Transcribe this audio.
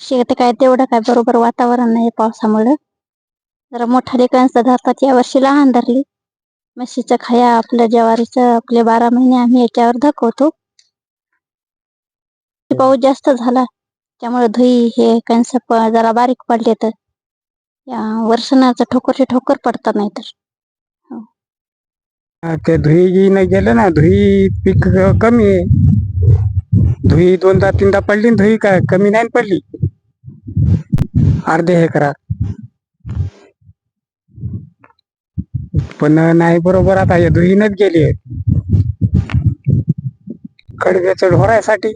शेत काय तेवढं काय बरोबर वातावरण नाही पावसामुळं. जरा मोठ्या लेकरांचं धरतात यावर्षी लहान धरली. म्हशीचं खाया आपलं ज्वारीचं आपले बारा महिने आम्ही याच्यावर दाखवतो पाऊस जास्त झाला त्यामुळे धुई हे कणस जरा बारीक पडले तर. या वर्षणाचं ठोकरचे ठोकर पडतात नाहीतर. हा, ते धुई नाही गेलं ना धुई पीक कमी आहे. धुई दोनदा तीनदा पडली धुई काय कमी नाही ना अर्धे हे करा पण नाही बरोबर आता हे धुईनच गेली आहे. कडव्याचं ढोरायसाठी